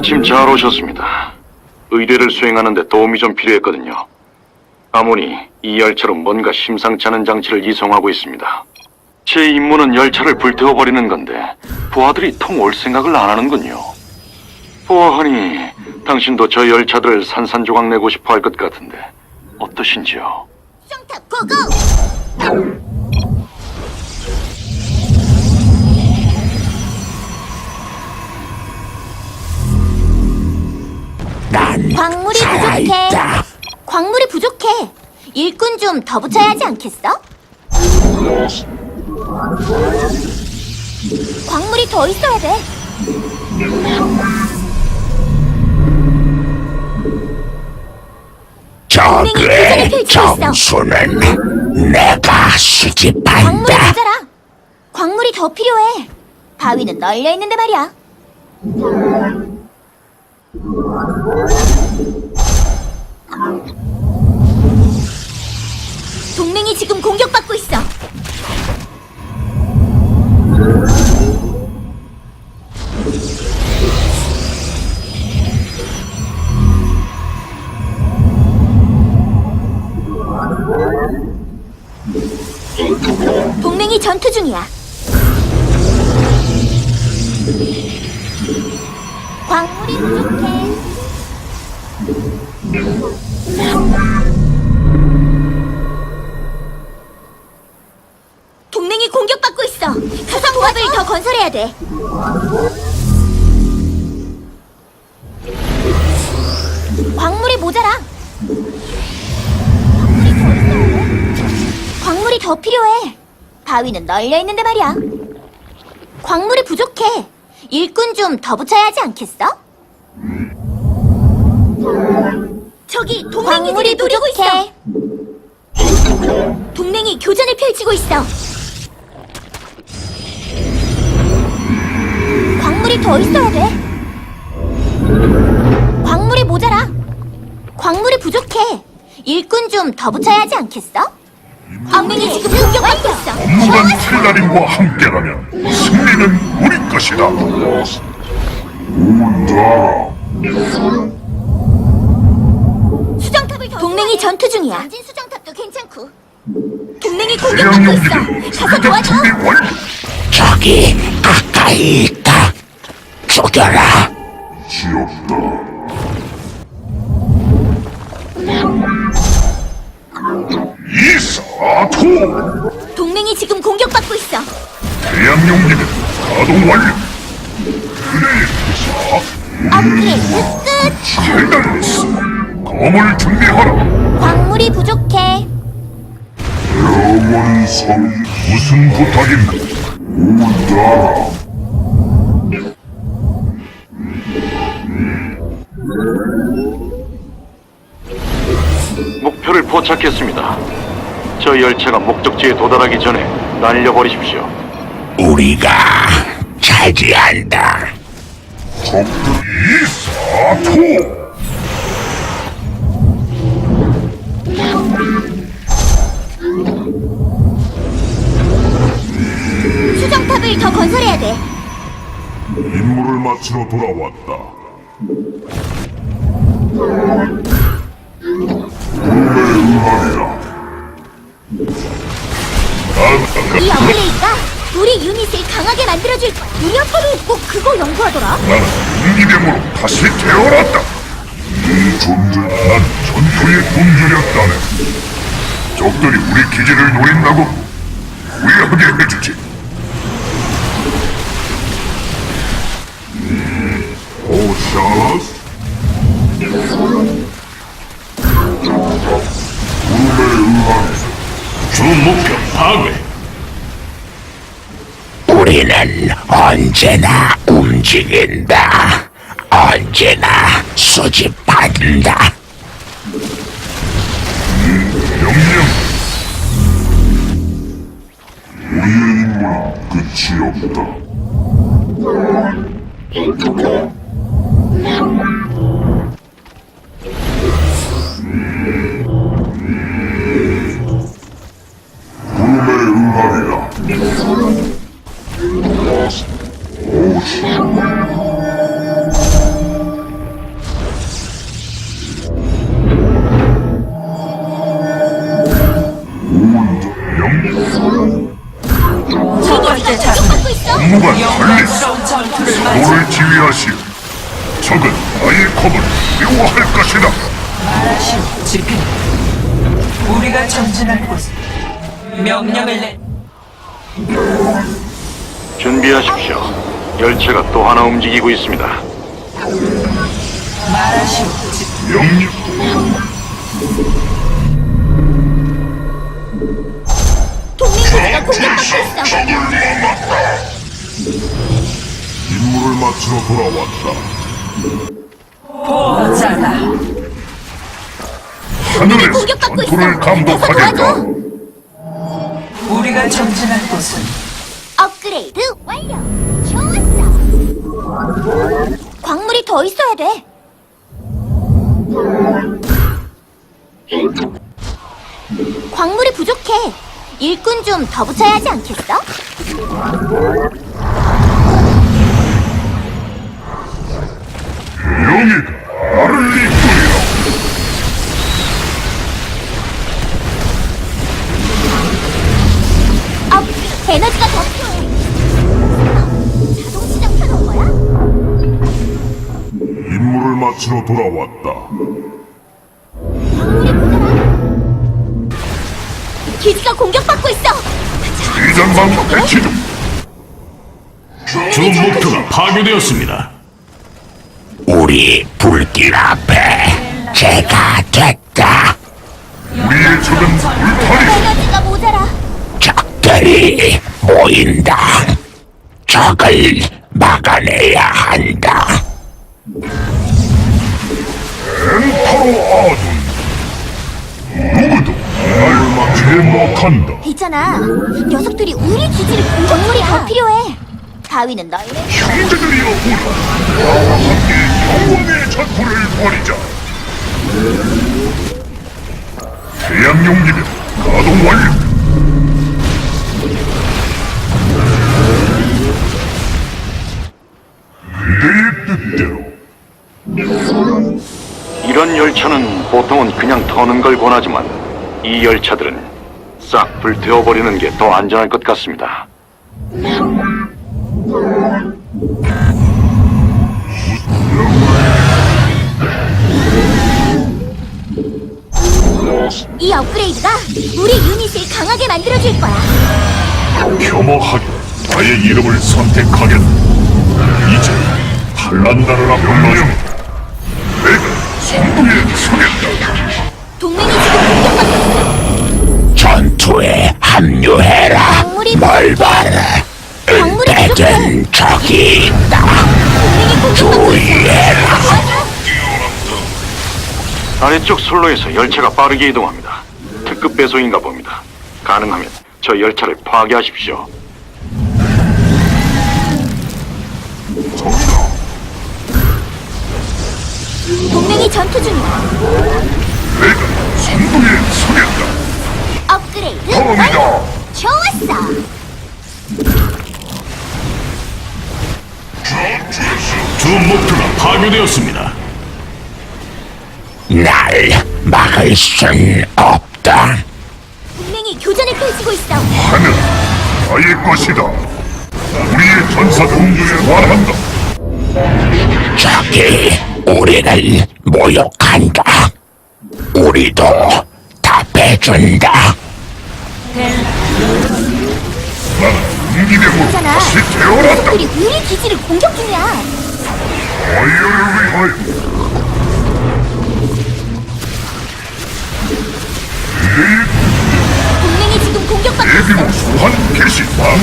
마침 잘 오셨습니다. 의뢰를 수행하는데 도움이 좀 필요했거든요. 아모니 이 열차로 뭔가 심상치 않은 장치를 이송하고 있습니다. 제 임무는 열차를 불태워버리는 건데 부하들이 통올 생각을 안 하는군요. 보아하니 당신도 저 열차들을 산산조각 내고 싶어 할 것 같은데 어떠신지요? 수정탑 고고. 난 광물이 부족해. 살아있다. 광물이 부족해. 일꾼 좀 더 붙여야 하지 않겠어? 광물이 더 있어야 돼. 적의 정수는 내가 광물이 수집한다. 모자라. 광물이 더 필요해. 바위는 널려 있는데 말이야. 동맹이 지금 공격받고 있어. 공격받고 있어. 가서 조합을 더 건설해야 돼. 광물이 모자라. 광물이 더 필요해. 바위는 널려 있는데 말이야. 광물이 부족해. 일꾼 좀 더 붙여야 하지 않겠어? 저기 동맹이 광물이 노리고 있어. 동맹이 교전을 펼치고 있어. 광물이 더 있어야 돼. 광물이 모자라. 광물이 부족해. 일꾼 좀 더 붙여야 하지 않겠어? 동맹이 지금 공격받고 있어. 무관 필라림과 함께라면 승리는 우리 것이다. 수정탑을 동맹이 전투 중이야. 전진 수정탑도 괜찮고. 동맹이 공격받고 대양 용기들 있어. 가서 도와줘. 준비 완료. 저기 가까이 있다. 죽여라. 지없다. 이사토 동맹이 지금 공격받고 있어. 대양용기들 가동 완료. 그대의 기사 업그레이드 끝. 잘달렸어. 검을 준비하라. 광물이 부족해. 영원 섬 무슨 부탁인가? 운다. 목표를 포착했습니다. 저 열차가 목적지에 도달하기 전에 날려버리십시오. 우리가 차지한다. 이사토 수정탑을 더 건설해야 돼. 임무를 마치러 돌아왔다. 이 업그레이드가 우리 유닛을 강하게 만들어줄 아빠는 꼭 그거 연구하더라. 나는 인기병으로 다시 태어났다. 이 존재, 난 전투에 굶주렸다네. 적들이 우리 기지를 노린다고 후회하게 해주지. 오샤라 스? 꿈에 응하리. 주 목표 파괴. 우리는 언제나 움직인다. 언제나 수집한다. 지휘하시오. 적은 나의 검을 미워할 것이다. 말하시오, 지휘. 우리가 전진할 곳. 명령을 내. 준비하십시오. 열차가 또 하나 움직이고 있습니다. 말하시오, 지휘. 명령. 동맹 기지가 공격받고 있어. 적을 막았다. 임무를 마치러 돌아왔다. 보호자다. 하늘에서 공격받고 있어. 전투를 감독하겠다. 우리가 전진할 곳은 업그레이드 완료. 좋았어. 광물이 더 있어야 돼. 광물이 부족해. 일꾼 좀 더 붙여야 하지 않겠어? 마치러 돌아왔다. 기지가 공격받고 있어. 비전방 배치 중. 주 목표가 파괴되었습니다. 우리 불길 앞에 제가 됐다. 우리의 적은 불판이 에너지가 모자라. 적들이 모인다. 적을 막아내야 한다. 아둔. 누구도 날 못한다. 있잖아. 녀석들이 우리 기지를 공격. 광물이 더 필요해. 다위는 너희를 형제들이여 우리 나와 함께 영원의 전투를 벌이자. 태양 용기는 가동 완료. 하지만 이 열차들은 싹 불태워버리는 게 더 안전할 것 같습니다. 이 업그레이드가 우리 유닛을 강하게 만들어줄 거야. 겸허하게 나의 이름을 선택하겠다. 이제 반란다르라 명령. 내가 선두에 서겠다. 동맹이 지금 공격받고 있어. 전투에 합류해라. 광물이 뭘. 봐라. 광물이 은폐된 적이 있다. 동맹이 공격받고 있어. 주의해라. 아래쪽 선로에서 열차가 빠르게 이동합니다. 특급 배송인가 봅니다. 가능하면 저 열차를 파괴하십시오. 동맹이 전투 중이야. 내가 선두에 서겠다. 업그레이드. 완료. 좋았어. 주 목표가 파괴되었습니다. 날 막을 순 없다. 동맹이 교전을 펼치고 있어. 하늘 나의 것이다. 우리의 전사 동주에 말한다. 적이 우리를 모욕한다. 우리도 답해준다. 있잖아. 다시 태어났다. 우리 기지를 공격 중이야. 아이어를 위하여. 그대의 동맹이 지금 공격받고 대규모 있어. 소환 개시 방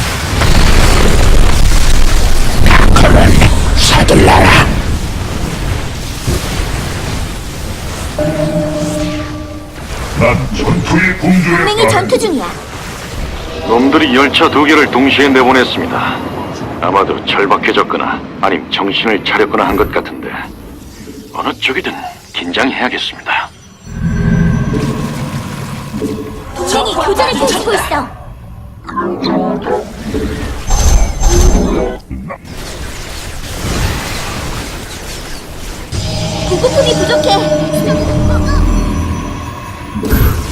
그는 서둘러라. 난 전투의 공주에 동맹이 전투 중이야. 놈들이 열차 두 개를 동시에 내보냈습니다. 아마도 절박해졌거나 아님 정신을 차렸거나 한 것 같은데 어느 쪽이든 긴장해야겠습니다. 동맹이 교전을 펼치고 있어. 보급품이 부족해.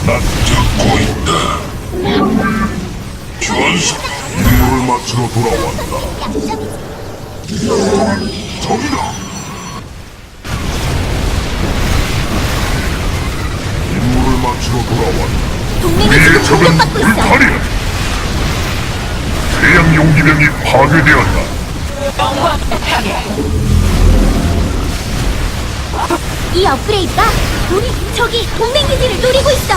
난 듣고 있다. 전사 임무를 마치러 돌아왔다. 저기다. 마치러 돌아왔다. 동맹이 지금 공격받고 있어. 태양 용기병이 파괴되었다. 이 업그레이드가 우리 저기 동맹 기지를 노리고 있어.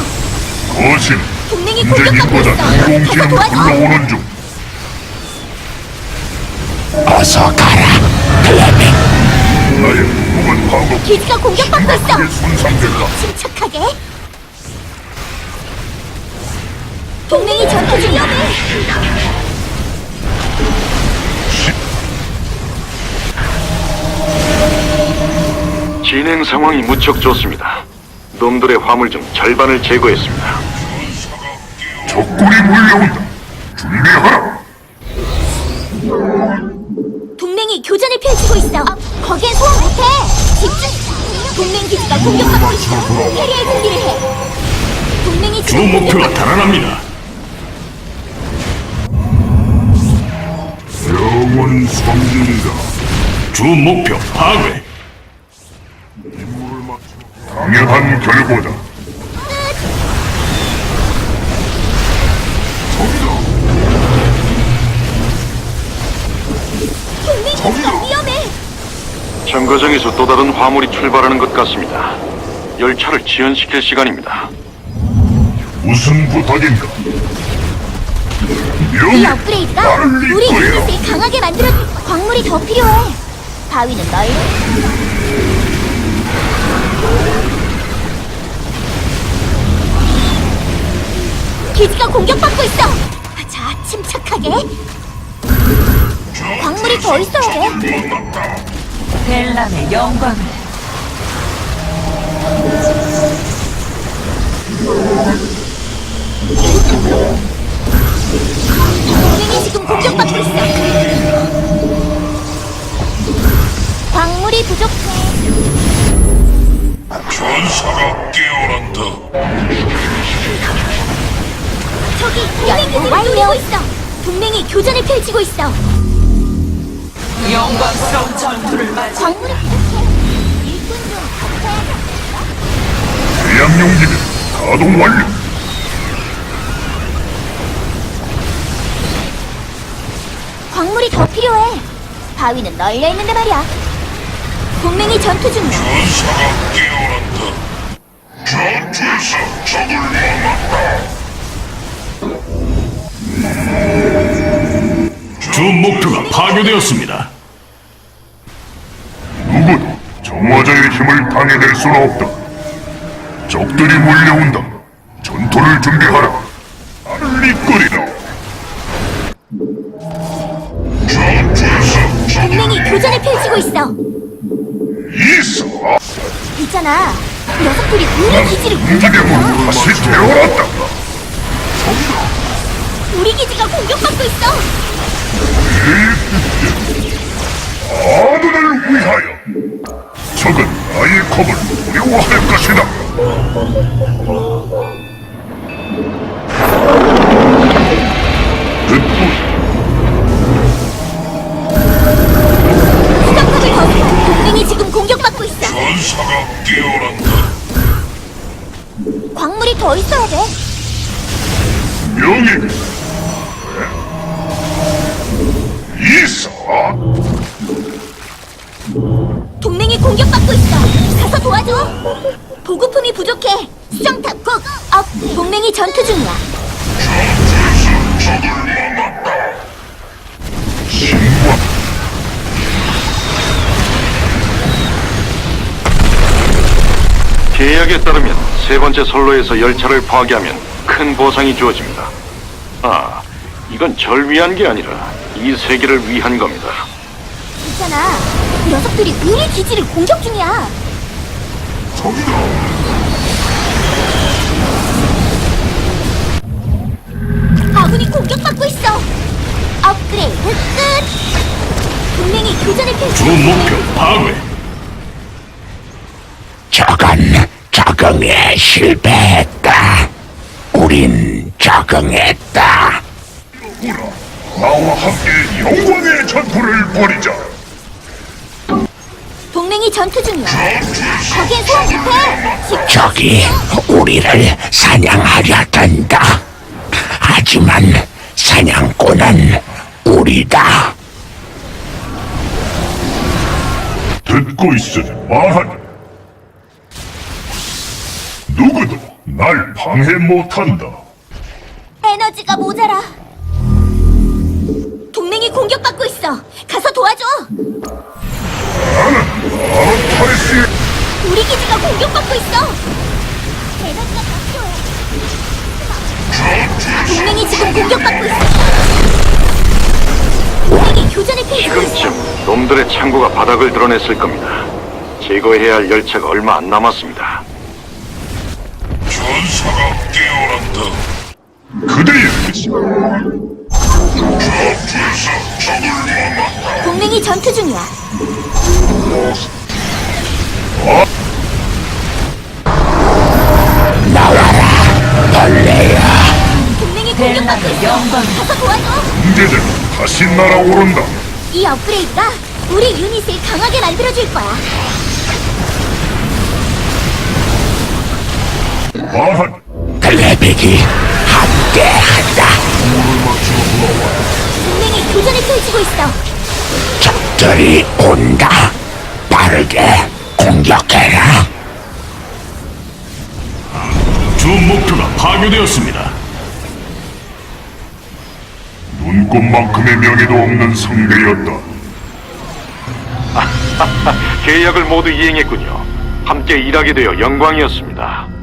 거신 동맹이 공격받고 있어. 가서 도와줘. 불러오는 중. 어서 가라. 클레멘. 나의 무분 파급 기지가 공격받고 있어. 심각하게. 침착하게. 동맹이 전투 중 위험 진행 상황이 무척 좋습니다. 놈들의 화물 중 절반을 제거했습니다. 적군이 몰려온다. 준비하라. 동맹이 교전을 펼치고 있어. 거기엔 소환 못해. 집중. 동맹 기지가 공격받고 있어. 캐리할 준비를 해. 동맹이 주 지금 목표가 달아납니다. 영원 성진이다. 주 목표 파괴. 당연한 결과다. 저기다. 동맹 기지가 위험해. 정거장에서 또 다른 화물이 출발하는 것 같습니다. 열차를 지연시킬 시간입니다. 무슨 부탁인가? 이 명예 업그레이드가 우리 이끌어. 유닛을 강하게 만들어 광물이 더 필요해. 바위는 넓. 기지가 공격받고 있어. 자, 침착하게. 광물이 더 있어야 돼. 벨람의 영광을 동맹이 지금 공격받고 있어. 광물이 부족해. 교전을 펼치고 있어. 영광스러운 전투를 맞이 광물이 부족해. 일꾼 좀 덮어야지 않겠어? 태양 용기는 가동 완료. 광물이 더 필요해. 바위는 널려 있는데 말이야. 동맹이 전투 중이야. 전사가 깨어난다. 전투에서 적을 만났다. 주 목표가 파괴되었습니다. 누구도 정화자의 힘을 당해낼 수는 없다. 적들이 몰려온다. 전투를 준비하라. 전투에서 동맹이 교전을 펼치고 있어. 있어. 있잖아. 녀석들이 우리 기지를 인기대문 공격했어. 다시 태어났다. 우리 기지가 공격받고 있어. 아들을 위하여. 적은 나의 검을 두려워할 것이다. 듣고 수정탑을 더. 동맹이 지금 공격받고 있어. 전사가 깨어난다. 광물이 더 있어야 돼. 명예. 있어. 동맹이 공격받고 있어. 가서 도와줘. 보급품이 부족해. 수정 탑 국 업. 동맹이 전투 중이야. 적을 만났다. 신과 계약에 따르면 세 번째 선로에서 열차를 파괴하면 큰 보상이 주어집니다. 아, 이건 절 위한 게 아니라 이 세계를 위한 겁니다. 있잖아. 녀석들이 우리 기지를 공격 중이야. 적이다. 아군이 공격받고 있어. 업그레이드 끝. 동맹이 교전을 주 펼치고 목표 파괴. 적은 적응에 실패했다. 우린 적응했다. 나와 함께 영광의 전투를 벌이자. 동맹이 전투 중이야. 거기엔 소환 못해. 집 적이 우리를 사냥하려 든다. 하지만 사냥꾼은 우리다. 듣고 있으니 말하니. 누구도 날 방해 못한다. 에너지가 모자라. 공격받고 있어. 가서 도와줘. 우리 기지가 공격받고 있어. 에너지가. 동맹이 지금 공격받고 있어. 동맹이 교전을 펼치고 있어. 지금쯤 놈들의 창고가 바닥을 드러냈을 겁니다. 제거해야 할 열차가 얼마 안 남았습니다. 전사가 깨어난다. 그대의 뜻이 전투에서 적을 만났다. 동맹이 전투 중이야. 벌레야. 동맹이 공격받고 있어. 가서 도와줘. 군대들 다시 날아오른다. 이 업그레이드가 우리 유닛을 강하게 만들어줄 거야. 말하니. 글래빅이 함께한다. 동맹이 교전을 펼치고 있어. 적들이 온다. 빠르게 공격해라. 주 목표가 파괴되었습니다. 눈꽃만큼의 명예도 없는 상대였다. 계약을 모두 이행했군요. 함께 일하게 되어 영광이었습니다.